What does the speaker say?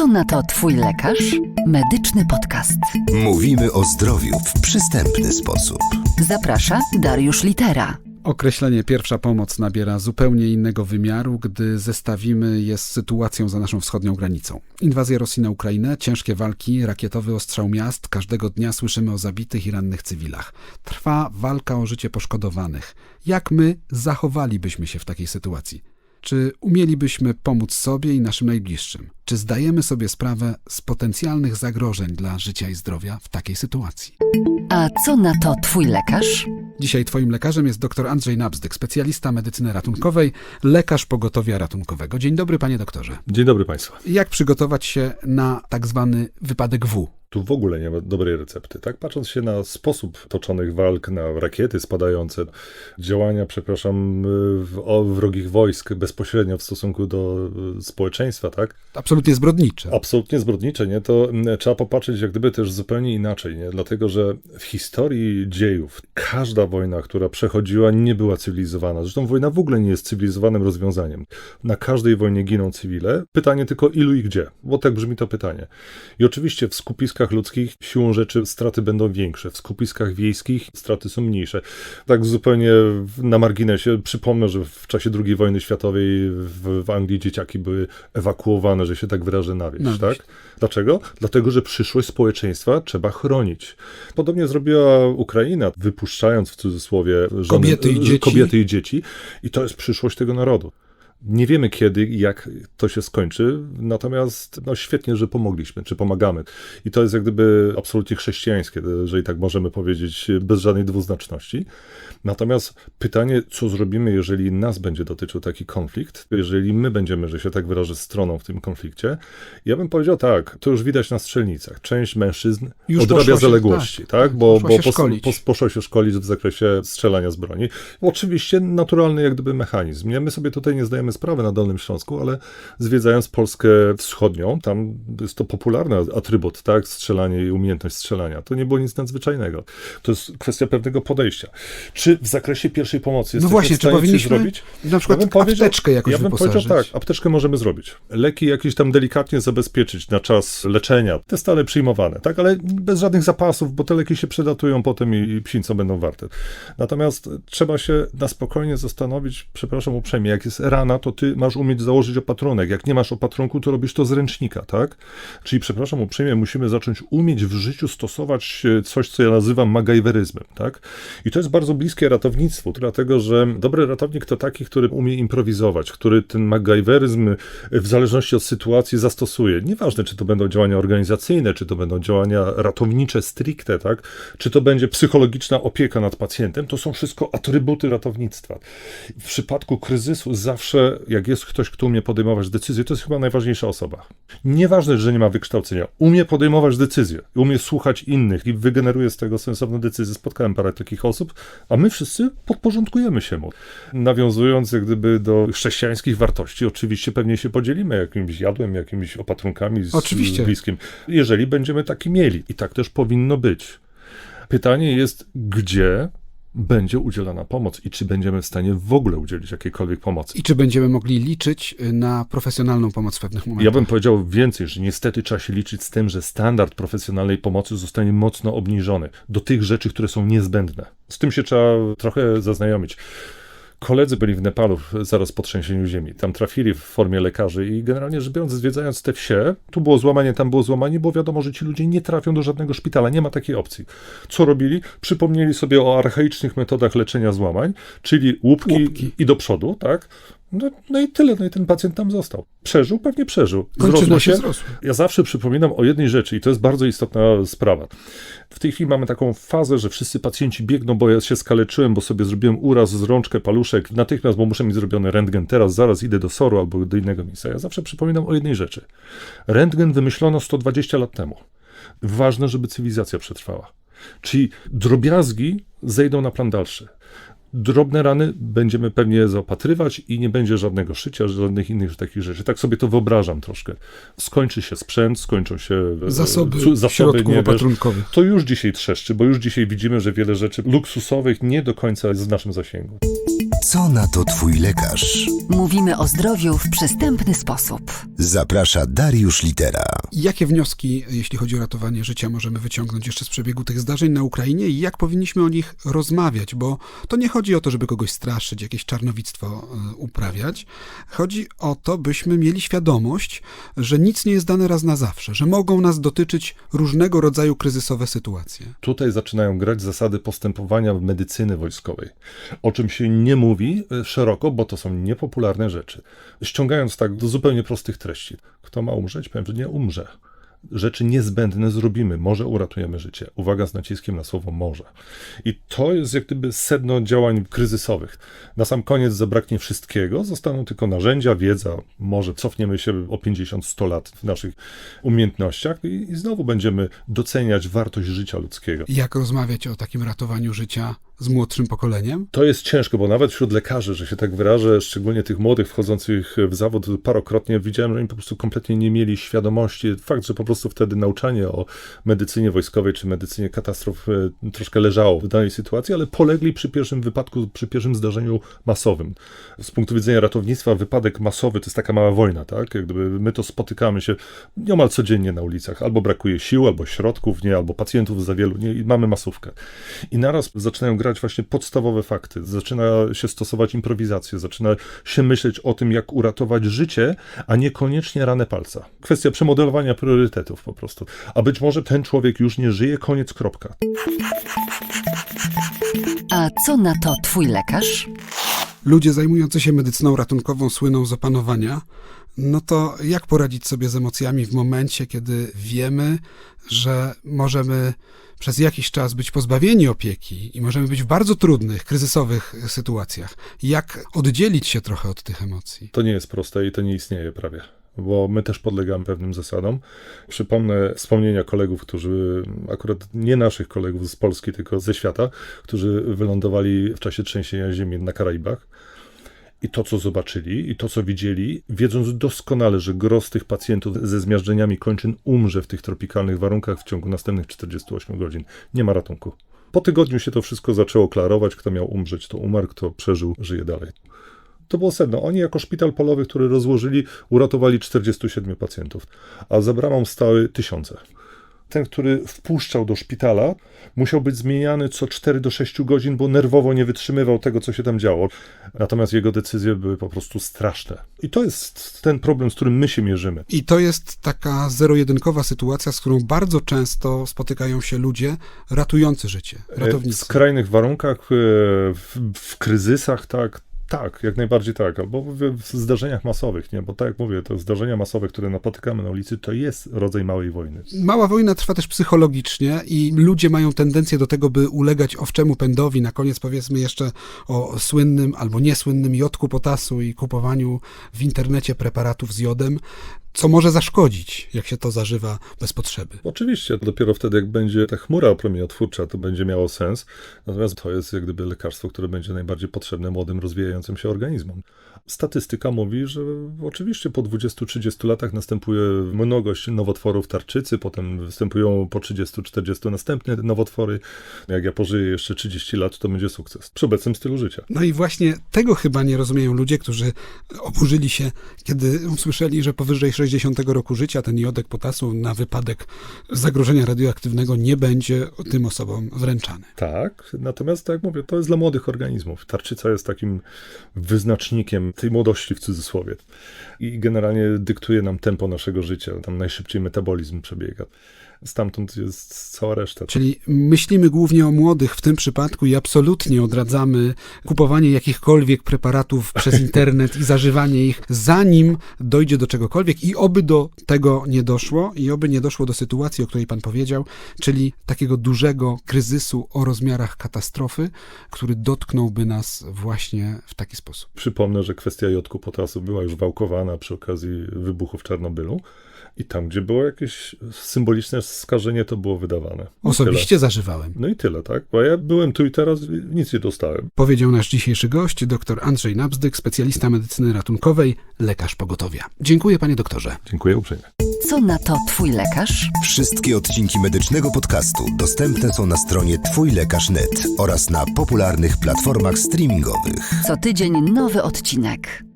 co na to Twój lekarz? Medyczny podcast. Mówimy o zdrowiu w przystępny sposób. Zaprasza Dariusz Litera. Określenie pierwsza pomoc nabiera zupełnie innego wymiaru, gdy zestawimy je z sytuacją za naszą wschodnią granicą. Inwazja Rosji na Ukrainę, ciężkie walki, rakietowy ostrzał miast, każdego dnia słyszymy o zabitych i rannych cywilach. Trwa walka o życie poszkodowanych. Jak my zachowalibyśmy się w takiej sytuacji? Czy umielibyśmy pomóc sobie i naszym najbliższym? Czy zdajemy sobie sprawę z potencjalnych zagrożeń dla życia i zdrowia w takiej sytuacji? A co na to Twój lekarz? Dzisiaj Twoim lekarzem jest dr Andrzej Nabzdyk, specjalista medycyny ratunkowej, lekarz pogotowia ratunkowego. Dzień dobry, panie doktorze. Dzień dobry Państwu. Jak przygotować się na tak zwany wypadek W? Tu w ogóle nie ma dobrej recepty, tak? Patrząc się na sposób toczonych walk, na rakiety spadające, działania, przepraszam, wrogich wojsk bezpośrednio w stosunku do y, społeczeństwa, tak? Absolutnie zbrodnicze. Absolutnie zbrodnicze, nie? To mm, trzeba popatrzeć jak gdyby też zupełnie inaczej, nie? Dlatego, że w historii dziejów każda wojna, która przechodziła, nie była cywilizowana. Zresztą wojna w ogóle nie jest cywilizowanym rozwiązaniem. Na każdej wojnie giną cywile. Pytanie tylko ilu i gdzie, bo tak brzmi to pytanie. I oczywiście w skupiskach ludzkich siłą rzeczy straty będą większe, w skupiskach wiejskich straty są mniejsze. Tak zupełnie na marginesie przypomnę, że w czasie II wojny światowej w, w Anglii dzieciaki były ewakuowane, że się tak wyrażę na wieś, tak? Dlaczego? Dlatego, że przyszłość społeczeństwa trzeba chronić. Podobnie zrobiła Ukraina, wypuszczając w cudzysłowie żony, Kobiety i dzieci. kobiety i dzieci. I to jest przyszłość tego narodu. Nie wiemy kiedy i jak to się skończy, natomiast no świetnie, że pomogliśmy, czy pomagamy. I to jest jak gdyby absolutnie chrześcijańskie, jeżeli tak możemy powiedzieć, bez żadnej dwuznaczności. Natomiast pytanie, co zrobimy, jeżeli nas będzie dotyczył taki konflikt, jeżeli my będziemy, że się tak wyrażę, stroną w tym konflikcie, ja bym powiedział tak, to już widać na strzelnicach. Część mężczyzn Już odrabia się- zaległości, tak, tak? Bo, poszło bo się pos, poszło się szkolić w zakresie strzelania z broni. Oczywiście naturalny jak gdyby mechanizm. Nie? My sobie tutaj nie zdajemy sprawy na Dolnym Śląsku, ale zwiedzając Polskę wschodnią, tam jest to popularny atrybut, tak? Strzelanie i umiejętność strzelania. To nie było nic nadzwyczajnego. To jest kwestia pewnego podejścia. Czy w zakresie pierwszej pomocy No jesteśmy właśnie, w czy stanie powinniśmy zrobić? na przykład powiedział- apteczkę jakoś Ja bym powiedział wyposażyć? tak, apteczkę możemy zrobić. Leki jakieś tam delikatnie zabezpieczyć na czas leczenia. Te stale przyjmowane, tak? Ale bez żadnych zapasów, bo te leki się przedatują potem i, i psińco będą warte. Natomiast trzeba się na spokojnie zastanowić, przepraszam uprzejmie, jak jest rana, to ty masz umieć założyć opatrunek. Jak nie masz opatrunku, to robisz to z ręcznika, tak? Czyli, przepraszam uprzejmie, musimy zacząć umieć w życiu stosować e, coś, co ja nazywam magajweryzmem, tak? I to jest bardzo bliskie ratownictwu, dlatego, że dobry ratownik to taki, który umie improwizować, który ten magajweryzm w zależności od sytuacji zastosuje. Nieważne, czy to będą działania organizacyjne, czy to będą działania ratownicze stricte, tak? Czy to będzie psychologiczna opieka nad pacjentem, to są wszystko atrybuty ratownictwa. W przypadku kryzysu zawsze, jak jest ktoś, kto umie podejmować decyzje, to jest chyba najważniejsza osoba. Nieważne, że nie ma wykształcenia, umie podejmować decyzje, umie słuchać innych i wygeneruje z tego sensowne decyzje. Spotkałem parę takich osób, a my wszyscy podporządkujemy się mu. Nawiązując jak gdyby do chrześcijańskich wartości, oczywiście pewnie się podzielimy jakimś jadłem, jakimiś opatrunkami z Oczywiście. bliskim, jeżeli będziemy taki mieli. I tak też powinno być. Pytanie jest, gdzie będzie udzielana pomoc i czy będziemy w stanie w ogóle udzielić jakiejkolwiek pomocy. I czy będziemy mogli liczyć na profesjonalną pomoc w pewnych momentach? Ja bym powiedział więcej, że niestety trzeba się liczyć z tym, że standard profesjonalnej pomocy zostanie mocno obniżony do tych rzeczy, które są niezbędne. Z tym się trzeba trochę zaznajomić. Koledzy byli w Nepalu zaraz po trzęsieniu ziemi. Tam trafili w formie lekarzy i generalnie rzecz biorąc, zwiedzając te wsie, tu było złamanie, tam było złamanie, bo wiadomo, że ci ludzie nie trafią do żadnego szpitala, nie ma takiej opcji. Co robili? Przypomnieli sobie o archaicznych metodach leczenia złamań, czyli łupki, Łupki. i do przodu, tak? No, no i tyle, no i ten pacjent tam został. Przeżył? Pewnie przeżył. Kończyna Zrosło się się, ja zawsze przypominam o jednej rzeczy i to jest bardzo istotna sprawa. W tej chwili mamy taką fazę, że wszyscy pacjenci biegną, bo ja się skaleczyłem, bo sobie zrobiłem uraz z rączkę, paluszek, natychmiast, bo muszę mieć zrobiony rentgen, teraz, zaraz idę do SOR-u albo do innego miejsca. Ja zawsze przypominam o jednej rzeczy. Rentgen wymyślono 120 lat temu. Ważne, żeby cywilizacja przetrwała. Czyli drobiazgi zejdą na plan dalszy. Drobne rany będziemy pewnie zaopatrywać i nie będzie żadnego szycia, żadnych innych takich rzeczy. Tak sobie to wyobrażam troszkę. Skończy się sprzęt, skończą się e, Zasoby, cu- zasoby nie opatrunkowych. To już dzisiaj trzeszczy, bo już dzisiaj widzimy, że wiele rzeczy luksusowych nie do końca jest w naszym zasięgu. Co na to twój lekarz? Mówimy o zdrowiu w przystępny sposób. Zaprasza Dariusz Litera. Jakie wnioski, jeśli chodzi o ratowanie życia, możemy wyciągnąć jeszcze z przebiegu tych zdarzeń na Ukrainie i jak powinniśmy o nich rozmawiać? Bo to nie chodzi o to, żeby kogoś straszyć, jakieś czarnowictwo e, uprawiać. Chodzi o to, byśmy mieli świadomość, że nic nie jest dane raz na zawsze, że mogą nas dotyczyć różnego rodzaju kryzysowe sytuacje. Tutaj zaczynają grać zasady postępowania medycyny wojskowej, o czym się nie mówi e, szeroko, bo to są niepopularne rzeczy. Ściągając tak do zupełnie prostych treści. Kto ma umrzeć? Powiem, że nie umrze. Rzeczy niezbędne zrobimy, może uratujemy życie. Uwaga z naciskiem na słowo może. I to jest jak gdyby sedno działań kryzysowych. Na sam koniec zabraknie wszystkiego, zostaną tylko narzędzia, wiedza, może cofniemy się o 50-100 lat w naszych umiejętnościach i, i znowu będziemy doceniać wartość życia ludzkiego. Jak rozmawiać o takim ratowaniu życia z młodszym pokoleniem? To jest ciężko, bo nawet wśród lekarzy, że się tak wyrażę, szczególnie tych młodych wchodzących w zawód parokrotnie, widziałem, że oni po prostu kompletnie nie mieli świadomości. Fakt, że po prostu wtedy nauczanie o medycynie wojskowej czy medycynie katastrof e, troszkę leżało w danej sytuacji, ale polegli przy pierwszym wypadku, przy pierwszym zdarzeniu masowym. Z punktu widzenia ratownictwa wypadek masowy to jest taka mała wojna, tak? Jak gdyby my to spotykamy się nieomal codziennie na ulicach. Albo brakuje sił, albo środków, nie, albo pacjentów za wielu, nie, i mamy masówkę. I naraz zaczynają grać właśnie podstawowe fakty, zaczyna się stosować improwizację, zaczyna się myśleć o tym, jak uratować życie, a niekoniecznie ranę palca. Kwestia przemodelowania priorytetów po prostu. A być może ten człowiek już nie żyje, koniec, kropka. A co na to twój lekarz? Ludzie zajmujący się medycyną ratunkową słyną z opanowania. No to jak poradzić sobie z emocjami w momencie, kiedy wiemy, że możemy przez jakiś czas być pozbawieni opieki i możemy być w bardzo trudnych, kryzysowych sytuacjach? Jak oddzielić się trochę od tych emocji? To nie jest proste i to nie istnieje prawie. Bo my też podlegamy pewnym zasadom. Przypomnę wspomnienia kolegów, którzy, akurat nie naszych kolegów z Polski, tylko ze świata, którzy wylądowali w czasie trzęsienia ziemi na Karaibach. I to, co zobaczyli, i to, co widzieli, wiedząc doskonale, że gros tych pacjentów ze zmiażdżeniami kończyn umrze w tych tropikalnych warunkach w ciągu następnych 48 godzin. Nie ma ratunku. Po tygodniu się to wszystko zaczęło klarować. Kto miał umrzeć, to umarł, kto przeżył, żyje dalej. To było sedno. Oni jako szpital polowy, który rozłożyli, uratowali 47 pacjentów, a za bramą stały tysiące. Ten, który wpuszczał do szpitala, musiał być zmieniany co 4 do 6 godzin, bo nerwowo nie wytrzymywał tego, co się tam działo. Natomiast jego decyzje były po prostu straszne. I to jest ten problem, z którym my się mierzymy. I to jest taka zero-jedynkowa sytuacja, z którą bardzo często spotykają się ludzie ratujący życie, W ratownicy. skrajnych warunkach, e, w, w kryzysach, tak. Tak, jak najbardziej tak. Albo w, zdarzeniach masowych, nie? Bo tak jak mówię, to zdarzenia masowe, które napotykamy na ulicy, to jest rodzaj małej wojny. Mała wojna trwa też psychologicznie i ludzie mają tendencję do tego, by ulegać owczemu pędowi. Na koniec powiedzmy jeszcze o słynnym albo niesłynnym jodku potasu i kupowaniu w internecie preparatów z jodem, co może zaszkodzić, jak się to zażywa bez potrzeby. Oczywiście, dopiero wtedy, jak będzie ta chmura promieniotwórcza, to będzie miało sens. Natomiast to jest jak gdyby lekarstwo, które będzie najbardziej potrzebne młodym, rozwijającym się organizmom. Statystyka mówi, że oczywiście po 20-30 latach następuje mnogość nowotworów tarczycy, potem występują po 30-40 następne nowotwory. Jak ja pożyję jeszcze 30 lat, to będzie sukces. Przy obecnym stylu życia. No i właśnie tego chyba nie rozumieją ludzie, którzy oburzyli się, kiedy usłyszeli, że powyżej 60 roku życia ten jodek potasu na wypadek zagrożenia radioaktywnego nie będzie tym osobom wręczany. Tak, natomiast tak jak mówię, to jest dla młodych organizmów. Tarczyca jest takim wyznacznikiem tej młodości w cudzysłowie i generalnie dyktuje nam tempo naszego życia. Tam najszybciej metabolizm przebiega. Stamtąd jest cała reszta. Czyli myślimy głównie o młodych w tym przypadku i absolutnie odradzamy kupowanie jakichkolwiek preparatów przez internet i zażywanie ich, zanim dojdzie do czegokolwiek i oby do tego nie doszło i oby nie doszło do sytuacji, o której pan powiedział, czyli takiego dużego kryzysu o rozmiarach katastrofy, który dotknąłby nas właśnie w taki sposób. Przypomnę, że kwestia jodku potasu była już wałkowana przy okazji wybuchu w Czarnobylu. I tam, gdzie było jakieś symboliczne skażenie, to było wydawane. Osobiście Tyle. zażywałem. No i tyle, tak? Bo ja byłem tu i teraz, i nic nie dostałem. Powiedział nasz dzisiejszy gość, dr Andrzej Nabzdyk, specjalista medycyny ratunkowej, lekarz pogotowia. Dziękuję panie doktorze. Dziękuję uprzejmie. co na to Twój lekarz? Wszystkie odcinki medycznego podcastu dostępne są na stronie twójlekarz.net oraz na popularnych platformach streamingowych. Co tydzień nowy odcinek.